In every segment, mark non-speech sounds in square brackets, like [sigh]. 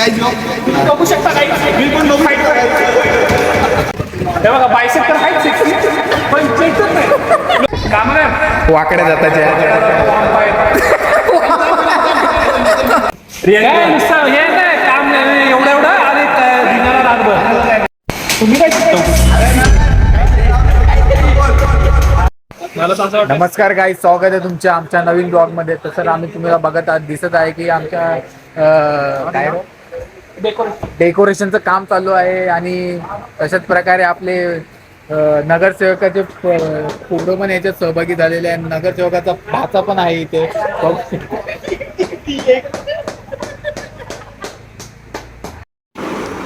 बघू शकता पण लोक फाईट बघा बायसेप तर आहेच पण चेकच नाही. वाकड्या जाताच्या नुसतं हे नाही काम नाही, एवढं एवढं आणि दिनाला रातभर. तुम्ही काय शिकतो? नमस्कार काही स्वागत आहे तुमच्या आमच्या नवीन ब्लॉगमध्ये. तसं आम्ही तुम्हाला बघत आहात दिसत आहे की आमच्या काय? डेकोरेशनचं काम चालू आहे आणि तशाच प्रकारे आपले नगरसेवकाचे फोटो पण याच्यात सहभागी झालेले आहे नगरसेवकाचा भाचा पण आहे इथे.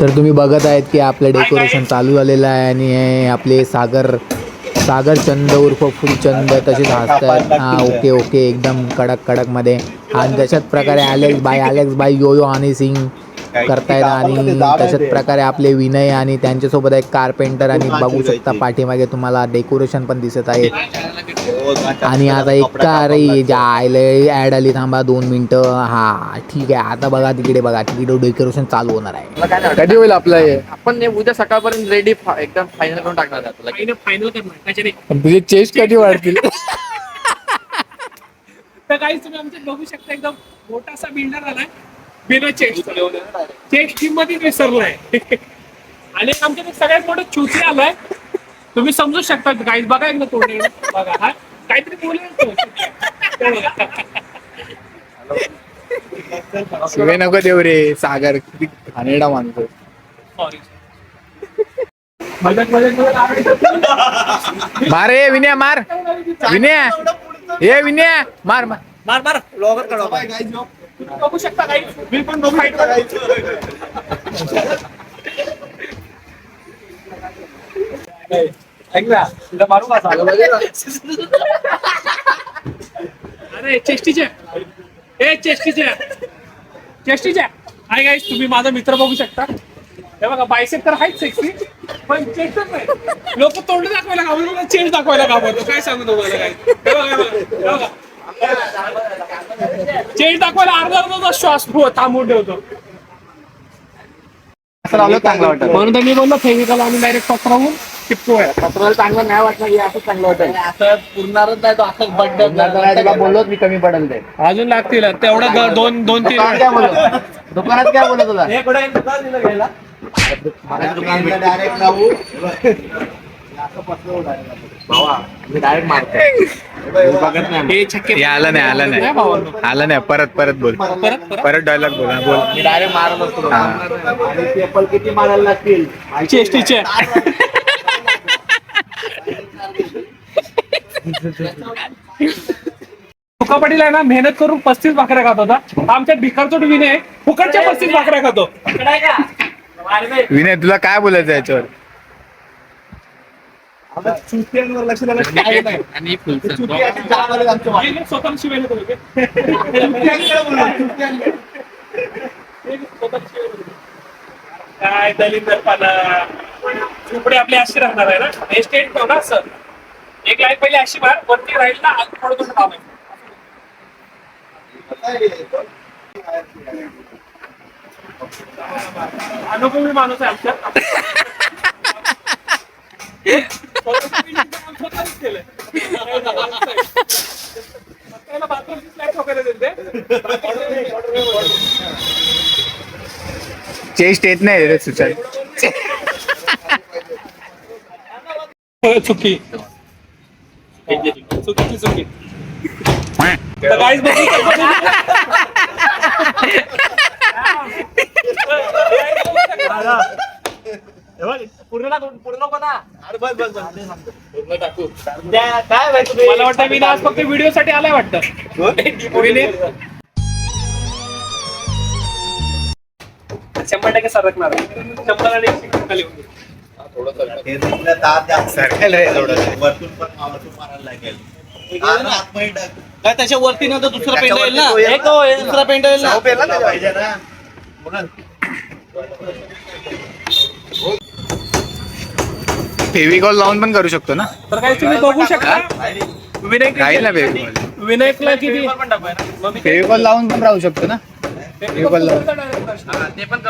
तर तुम्ही बघत आहेत की आपलं डेकोरेशन चालू झालेलं आहे आणि हे आपले सागर सागर चंद उर्फ फुलचंद तसेच हसतात. हा ओके ओके एकदम कडक कडकमध्ये आणि तशाच प्रकारे Alex by Alex by yo yo आणि सिंग. करतायत आणि तशाच प्रकारे आपले विनय आणि त्यांच्यासोबत एक कारपेंटर आणि बघू शकता पाठीमागे तुम्हाला डेकोरेशन पण दिसत आहे. आणि आता एक कार ज्या आयला ऍड आली थांबा दोन मिनिटं. हा ठीक आहे. आता बघा तिकडे बघा तिकडे डेकोरेशन चालू होणार आहे. कधी होईल आपलं हे? आपण उद्या सकाळपर्यंत रेडी एकदम फायनल करून टाकणार फायनल करणार. तुझे चेस्ट कधी वाढतील? [laughs] तर काहीच तुम्ही आमच्यात बघू शकता एकदम मोठासा बिल्डर आलाय. बिना चेस्ट चेस्ट टीममध्ये विसरलाय. आणि आमच्यात एक सगळ्यात मोठं चुची आलाय. तुम्ही समजू शकता काहीच बघा एकदा तोंड. बघा हा काहीतरी बोलेल शिवे नको देव रे सागर. किती घाणेरडा मानतो सॉरी मार ए विनय मार. विनय. ए विनय. मार मार. मार मार. तुम्ही बघू शकता काही? मी पण बघू फाईट मारू का अरे चेष्टीचे. ए चेष्टीचे. चेष्टीचे. हाय गाईस तुम्ही माझा मित्र बघू शकता. हे बघा बायसेप तर आहेच सेक्सी पण चेष्टच नाही. लोक तोंड दाखवायला घाबरतो चेंज दाखवायला घाबरतो काय सांगू तुम्हाला काय बघा, हे बघा, हे बघा. चेंज दाखवायला अर्धा अर्धा श्वास थांबवून ठेवतो. चांगलं वाटत. म्हणून तर मी बोललो फेविकल आणि डायरेक्ट पत्रावून टिपतोय. पत्राला चांगलं नाही वाटलं हे असं चांगलं वाटेल असं पुरणारच नाही तो असं बड्डे बोललोच मी कमी पडेल ते. अजून लागतील तेवढं दोन दोन तीन दुकानात काय बोलत दुकानात काय बोलत होता डायरेक्ट जाऊ डायरेक्ट मारतो बघत नाही हे छक्के हे आलं नाही आलं नाही. आलं नाही परत परत बोल. परत परत परत? डायलॉग बोल बोल. मी डायरेक्ट मारत असतो किती मारायला लागतील? चेष्टीचे फुकापटीला आहे ना मेहनत करून पस्तीस भाकऱ्या खात होता. आमच्या भिकारचोट विनय फुकटच्या पस्तीस भाकऱ्या खातो. विनय तुला काय बोलायचं याच्यावर? चुट्यांवर लक्ष द्यायला काय नाही. आणि फुलचं अशी जाम आली आमच्या शिवायला दलिंदरपणा झोपडे आपली अशी राहणार आहे ना. हे स्टेट ठेव ना सर एक लाईन पहिले अशी मार. वरती राहील ना आज थोडं थोडं काम आहे अनुभवी माणूस आहे आमच्या [laughs] चेस्ट येत नाही रे सुचाल चुकी. चुकीची चुकी. तर guys बघू शकता मला वाटतं मी आज फक्त व्हिडिओ साठी आलाय वाटतं. शंभर टक्के सरकणार शंभर आणि खाली वरतून पण वरतून मारायला लागेल. आणि आतमध्ये टाक. काय त्याच्या वरती ना तर दुसरा पेंट येईल ना? दुसरा पेंट येईल ना? शाहू पेला ना पाहिजे ना. फेविकॉल लावून पण करू शकतो ना? तर काही तुम्ही बघू शकता? विनायक राहील ना फेविकॉल. विनायकला किती? फेविकॉल लावून पण राहू शकतो ना? फेविकॉल लावून. ते पण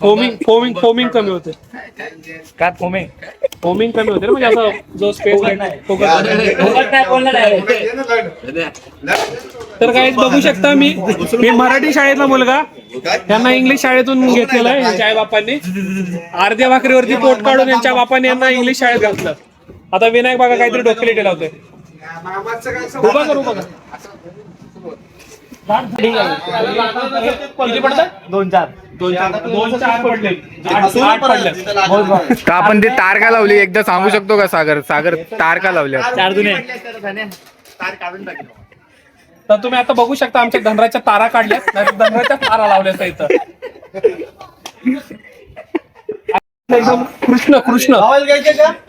फोमिंग फोमिंग फोमिंग कमी होते. काय फोमे फोमिंग कमी होते ना म्हणजे असं जो स्पेस तर काय बघू शकता मी मी मराठी शाळेतला मुलगा. त्यांना इंग्लिश शाळेतून घेतलेला आहे यांच्या आई बापांनी अर्ध्या भाकरीवरती पोट काढून यांच्या बापांनी यांना इंग्लिश शाळेत घातलं. आता विनायक बागा काहीतरी लावतोय उभा कर उभा कर. किती पडतात? दोन चार. दोन चार. दोन चार पडले. आठ आठ पडले. का आपण ती तार का लावली? एकदा सांगू शकतो का सागर? सागर तार का लावल्या. चार जुने. तर तुम्ही आता बघू शकता आमच्या धनराच्या तारा काढल्या नाही धनराच्या तारा लावल्या इथं. एकदम कृष्ण कृष्ण.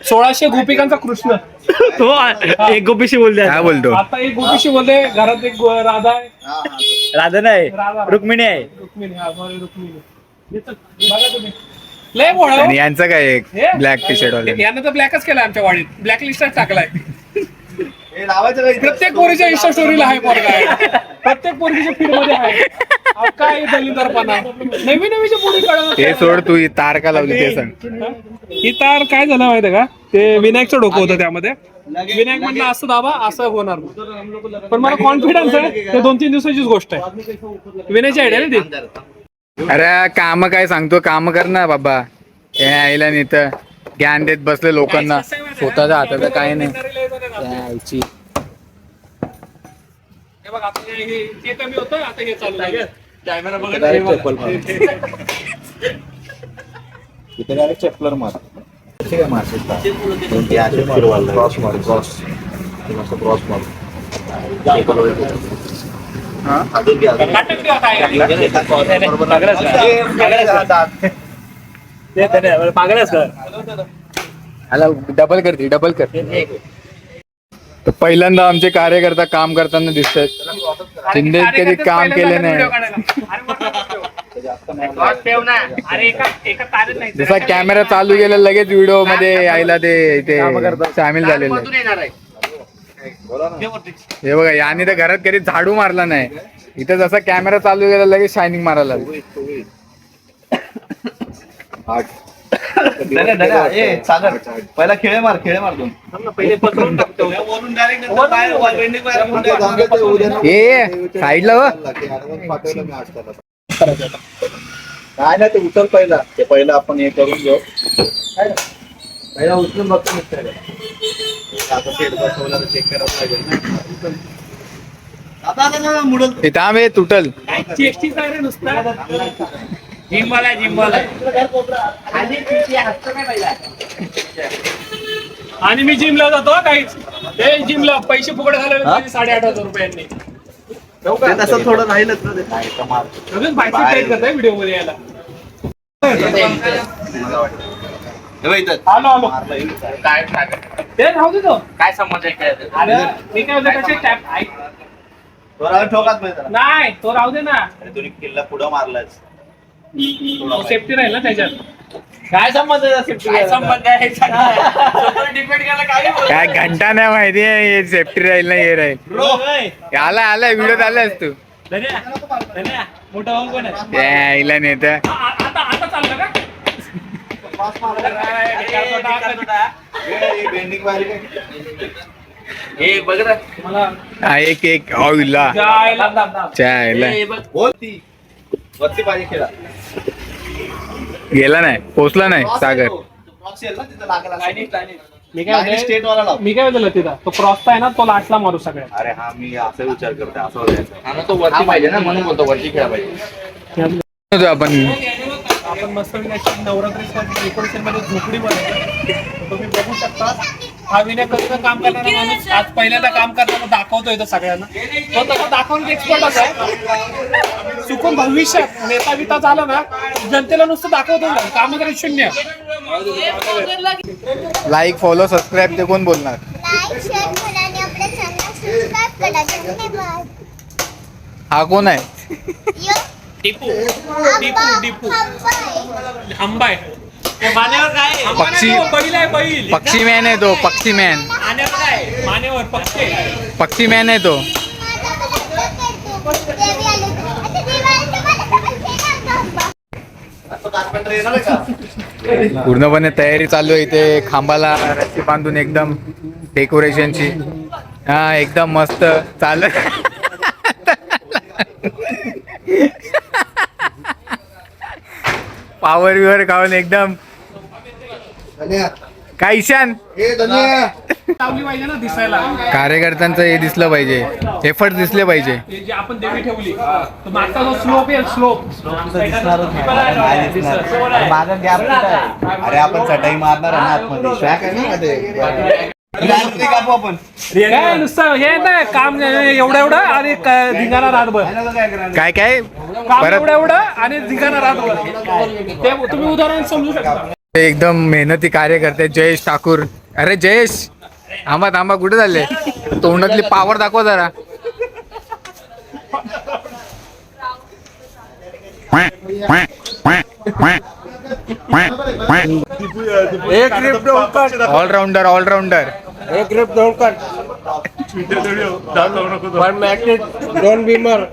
सोळाशे गोपिकांचा कृष्ण. तो एक गोपीशी बोलते काय बोलतो? आता एक गोपीशी बोलते घरात एक गो- राधा आहे. राधा नाही राधा रुक्मिणी आहे. रुक्मिणी हा सॉरी रुक्मिणी. येतं. बघा तुम्ही. लय हो. आणि यांचं काय एक हे? ब्लॅक टी शर्ट वाले? यानं तर ब्लॅकच केलाय आमच्या वाडीत. ब्लॅक लिस्टच टाकलाय. हे प्रत्येक पोरीच्या इंस्टा स्टोरीला आहे पोरगा आहे. प्रत्येक पोरगीच्या फीडमध्ये आहे. अहो, काय दलिंदरपणा नवीन नवीनच्या पोरी ते कळलं सोड तू ही तार का लावली ते सांग. ही? तार काय झालं माहितीये का? ते विनायकचं डोकं होतं त्यामध्ये. विनायक म्हणलं असं दाबा असं होणार पण मला कॉन्फिडन्स आहे ते दोन तीन दिवसाचीच गोष्ट आहे. विनायची आयडिया ना ती? अरे काम काय सांगतो? काम कर ना बाबा. हे आईला नाही तर ज्ञान देत बसले लोकांना. स्वतःच्या हाताचं काय नाही. त्या आईची हे बघ आता हे- हे हे कमी होतं आता हे चालू आहे कॅमेरा इथे डायरेक्ट चेपलर मार. असे काय मारतात असे फिरवायला क्रॉस मार क्रॉस क्रॉस मार. अजून घे, अजून घे. नाटक देवा काय आहे? एका cross बरोबर पागळच कर. आला डबल करते डबल कर. तर पहिल्यांदा आमचे कार्यकर्ता काम करताना दिसतात शिंदे कधी काम केले नाही. अरे एका एका तारेत नाही जसा कॅमेरा चालू केला लगेच व्हिडिओमध्ये यायला ते इथे सामील झालेले. आहे. हे बघा याने तर घरात कधी झाडू मारला नाही. इथं जसा कॅमेरा चालू केला लगेच शायनिंग मारायला लागली. [coughs] धन्या, धन्या. ए, [laughs] सागर पहिला खेळे मार खेळे मार दोन पहिले पसरून टाकतो. वरून डायरेक्ट बाहेर पेंडिंग बाहेर ए ए, साईडला हो काय नाही ते उचल पहिला. ते पहिला आपण हे करून घेऊ. पहिला उचलून बघतो मिस्टर आता सेट बसवलं चेक करावं लागेल ना. आता आता ना मुडल. थांब हे तुटल. रे नुसता? जिमवाला जिमवाला आणि मी जिमला जातो हा काहीच. हे जिमला पैसे फुकट घालवले साडेआठ हजार रुपयांनी. ते तसं थोडं राहीलच ना ते. व्हिडिओमध्ये यायला. आलो आलो. काय ते राहू दे तो. काय समज आहे काय अरे मी काय म्हणतो कसे टॅप ऐक. तो. नाही तो राहू दे ना. तुम्ही किल्ला पुढं मारलाच सेफ्टी राहील ना त्याच्यात? काय संबंध आहे काय संबंध आहे डिपेंड करायला काय बोलतो? काय घंटा नाही माहिती आहे हे सेफ्टी राहील ना हे राहील. आला आला व्हिडिओ आलास तू धन्या धन्या मोठा भाऊ कोण आहे? नेत. आ- आ- आता आता चाललं का? बेंडिंग बाहेर हे बघ ना. मला हा एक एक ऑइला जायला. चायला हे बघ. बोल. ती वरती पाहिजे खेळा गेला नाही पोचला नाही सागर. मी काय म्हणते स्टेट वाला लाव मी काय म्हणतो तिथं तो क्रॉसचा आहे ना तो लास्टला मारू सगळ्यात अरे हा मी असा विचार करते असं हा ना तो वरती पाहिजे ना म्हणून बोलतो वरती खेळा पाहिजे. आपण. आपण मस्त नवरात्री मध्ये झोपडी मध्ये तुम्ही बघू शकता हा विनय कसं काम करणारा माणूस? आज पहिल्यांदा काम करताना दाखवतोय तो सगळ्यांना. तो तसा दाखवून एक्सपर्टच आहे. चुकून भविष्यात नेता बिता झाला ना जनतेला नुसतं दाखवतो ना काम तरी शून्य. लाईक फॉलो सबस्क्राईब ते कोण बोलणार. लाईक शेअर करा आणि आपल्या चॅनलला सबस्क्राईब करा. धन्यवाद. हा कोण आहे? यो. टिपू. टिपू. आंबा आहे. मान्यावर काय? आहे? पक्षी बैल आहे बैल पक्षी मॅन आहे तो पक्षी मॅन मान्यावर काय? पक्षी पक्षी. मॅन आहे तो. पूर्णपणे तयारी चालू आहे इथे खांबाला रस्सी बांधून एकदम डेकोरेशनची हा एकदम मस्त. चाल. पावर बिवर खाऊन एकदम काय ईशान? लावली पाहिजे ना दिसायला कार्यकर्त्यांचं हे दिसलं पाहिजे. एफर्ट दिसले पाहिजे. जे आपण देवी ठेवली तर मागचा जो स्लोप आहे स्लोप मागं गॅप अरे आपण चटाई मारणार नुसतं हे नाही काम एवढं एवढं आणि धिंगाणा रातभर. काय काय? काम परत एवढं एवढं आणि धिंगाणा रातभर. ते तुम्ही उदाहरण समजू शकता. ते एकदम मेहनती कार्यकर्ते जयेश ठाकूर. अरे जयेश थांबा थांबा कुठे चालले? तोंडातली पावर दाखवा जरा. ऑलराऊंडर ऑलराऊंडर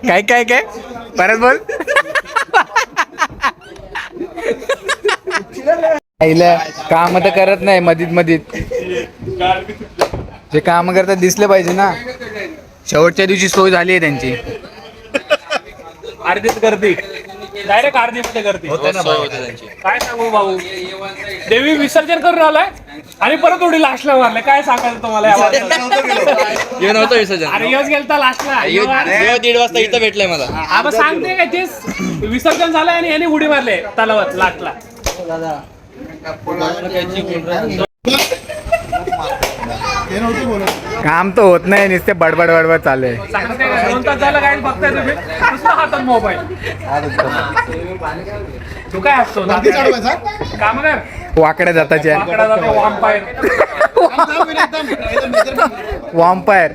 काय काय काय? परत बोल. काम तर करत नाही मधीत मधीत. जे काम करतात दिसले पाहिजे ना. शेवटच्या दिवशी सोय झाली आहे त्यांची. अर्धीच गर्दी. डायरेक्ट अर्धी मध्ये गर्दी काय सांगू भाऊ? देवी विसर्जन करून आलाय आणि परत उडी लास्टला मारले. काय सांगायचं तुम्हाला? येऊन होतं विसर्जन. अरे यश गेलता लास्टला दीड वाजता इथं भेटलंय मला. आपण सांगते काय तेच विसर्जन झालंय आणि याने उडी मारले तलावात लाटला. काम तर होत नाही नुसते बडबड बडबड चालू आहे. सांगते काय दोन तास झालं काय बघताय तुम्ही नुसतं हातात मोबाईल तू काय असतो काम कर वाकड्या जाताच्या वाकडा जातो वाम्पायर वॉम्पायर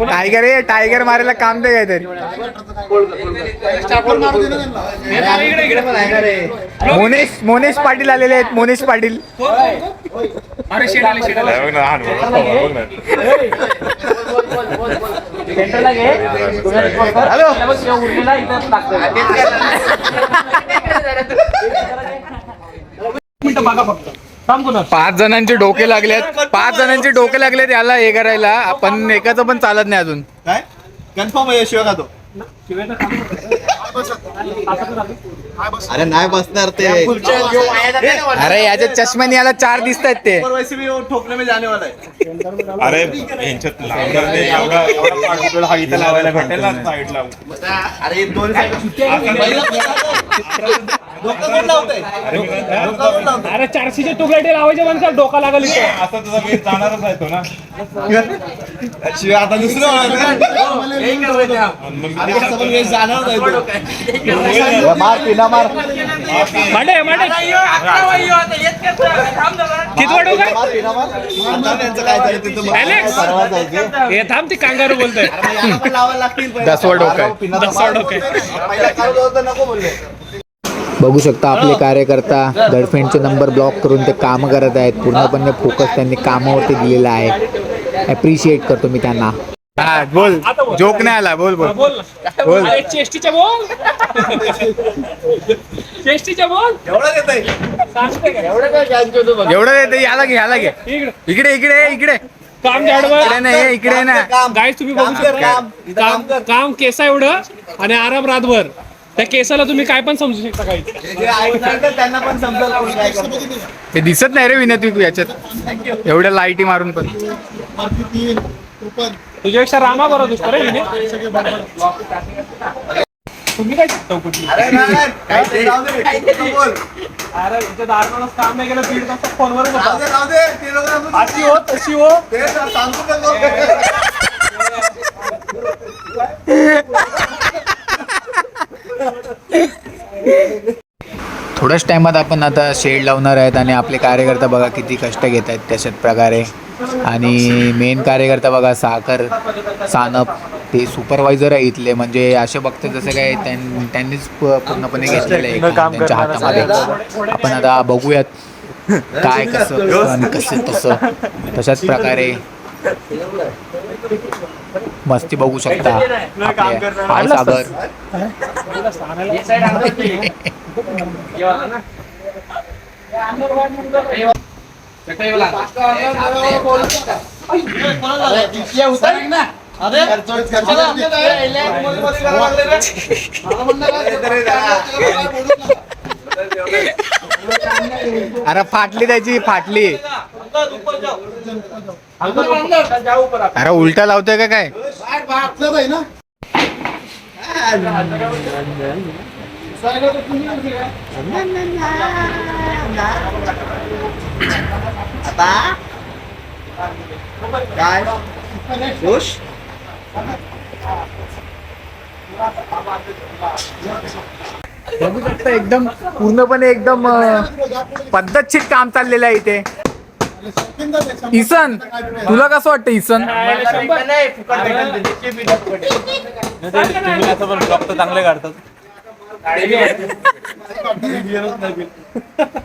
टायगर आहे टायगर मारायला काम दे काहीतरी मोनेश मोनेश पाटील आलेले आहेत मोनेश पाटील. मिनिटं बघा फक्त. पाच जणांचे डोके लागलेत. पाच जणांचे डोके लागलेत याला हे करायला. आपण एकाचं पण चालत नाही अजून. काय? कन्फर्म आहे शिवाय अरे नाही बसणार ते. अरे याच्या चष्म्याने याला चार दिसत आहेत ते. वैसे भी वो ठोकने में जाने वाला है अरे यांच्यात लावणार हा लावायला भेटेल अरे दोन अरे चारशेचे तुकडे लावायचे म्हणजे डोका लागल असा तुझा वेळ जाणारच आहे तो ना. शिवाय आता दुसरं होणार मार पिना मार. मांडे मांडे. आता हे थांब ती कांगारू बोलतोय. दसवा डोकं दसवा नको बोलले. बघू शकता आपले कार्यकर्ता गर्लफ्रेंडचे नंबर ब्लॉक करून ते काम करत आहेत. पूर्णपणे फोकस त्यांनी कामावरती दिलेला आहे. अप्रिशिएट करतो मी त्यांना. हा बोल. जोक नाही आला. बोल बोल. बोल. बोल. चेष्टीच्या बोल. चेष्टीच्या बोल. एवढं देतंय. सांगते काय? एवढं येते याला घे याला घे. इकडे. इकडे इकडे काम नाही हे इकडे ना गाईस तुम्ही बघू शकता. काम केसा एवढं आणि आराम रातभर. त्या केसाला तुम्ही काय पण समजू शकता काही. त्यांना पण करतो. हे दिसत नाही रे विनत विकू याच्यात. एवढ्या लाईटी मारून पण. तुझ्यापेक्षा रामा बरोबर दिसतो रे विनय. तुम्ही काय शिकता कुठली अरे नाही, नाही, काय ते राहू दे, तू बोल. अरे इथे काम नाही केलं दीड तास फोनवरच होता. ते अशी हो तशी हो. ते सांगतो? [laughs] थोड्याच टायमात आपण आता शेड लावणार आहेत आणि आपले कार्यकर्ता बघा किती कष्ट घेत आहेत त्याच्यात प्रकारे. आणि मेन कार्यकर्ता बघा साखर सानप ते सुपरवायझर आहे इथले. म्हणजे असे बघते जसं काय त्यां- त्यांनीच पूर्णपणे घेतलेलं आहे त्यांच्या हातामध्ये. आपण आता बघूयात काय कसं [laughs] आणि कसं तसं. तशाच प्रकारे. मस्ती बघू शकता. आपल्या हाय सागर. अरे अरे फाटली त्याची फाटली. अरे उलटा लावतोय का काय? काय खुश बघू शकता एकदम पूर्णपणे एकदम पद्धतशीर काम चाललेलं आहे इथे. इसन तुला कसं वाटतं इसन? चांगले काढतात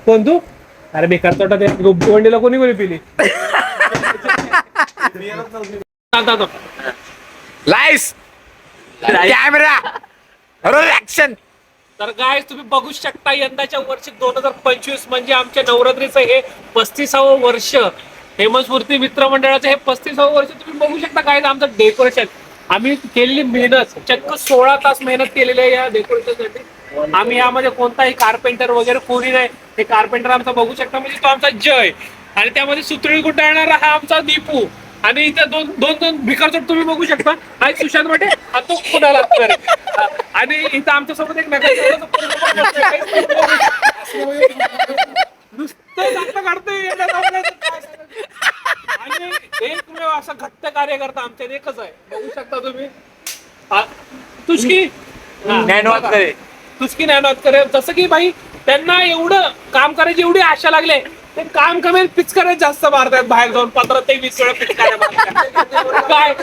कोण तू अरे बेकार तोटा ते वंडीला कोणी कोणी पिली. लाईस कॅमेरा ऍक्शन तर काय तुम्ही बघू शकता यंदाच्या वर्षी दोन हजार पंचवीस म्हणजे आमच्या नवरात्रीचं हे पस्तीसावं वर्ष. हेमस्फूर्ती मित्र मंडळाचं हे पस्तीसावं वर्ष तुम्ही बघू शकता काय आमचं डेकोरेशन आम्ही केलेली मेहनत चक्क सोळा तास मेहनत केलेली आहे या डेकोरेशनसाठी आम्ही यामध्ये कोणताही कार्पेंटर वगैरे कोणी नाही. हे कार्पेंटर आमचा बघू शकता म्हणजे तो आमचा जय. आणि त्यामध्ये सुतळी गुंडाळणारा हा आमचा दीपू. आणि इथे दोन दोन दोन भिकारचोट तुम्ही बघू शकता. हा एक सुशांत वाटे हा तो कुणाला आणि इथं आमच्यासोबत एक नगर नुसतं जास्त काढतोय येड्या लावण्याचं काय सांगायचं. आणि एकमेव असा घट्ट कार्यकर्ता आमच्यात एकच आहे. बघू शकता तुम्ही. ज्ञानवाद करे. ज्ञानवाद करे जसं की भाई त्यांना एवढं काम करायची एवढी आशा लागले ते काम कमी पिचकाऱ्यात जास्त मारतात बाहेर जाऊन. पंधरा ते वीस वेळा पिचकाऱ्या मारतात. काय?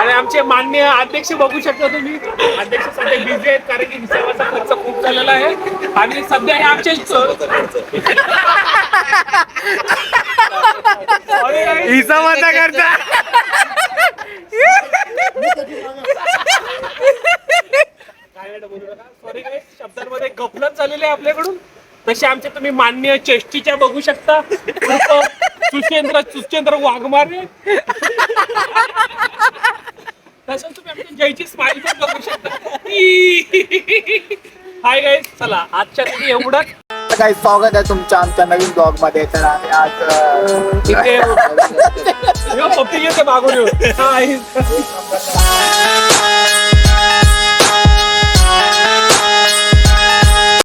आणि आमचे मान्य अध्यक्ष बघू शकता तुम्ही. अध्यक्ष सध्या बिझी आहेत कारण की सेवाचा खर्च खूप झालेला आहे. आणि सध्या हे आमचे करता [laughs] सॉरी काय शब्दांमध्ये गफलत झालेली आहे आपल्याकडून. तसे आमचे तुम्ही मान्य चेष्टीच्या बघू शकता. उर्फ सुशेंद्र सुशेंद्र वाघमारे. तसंच तुम्ही आमच्या जयची स्माइल पण बघू शकता. हाय गाईज चला आजच्या तरी एवढंच. काही स्वागत आहे तुमच्या आमच्या नवीन ब्लॉगमध्ये. तर आम्ही आज अं, इथे यो, पप्पी येते मागून. हा, हे-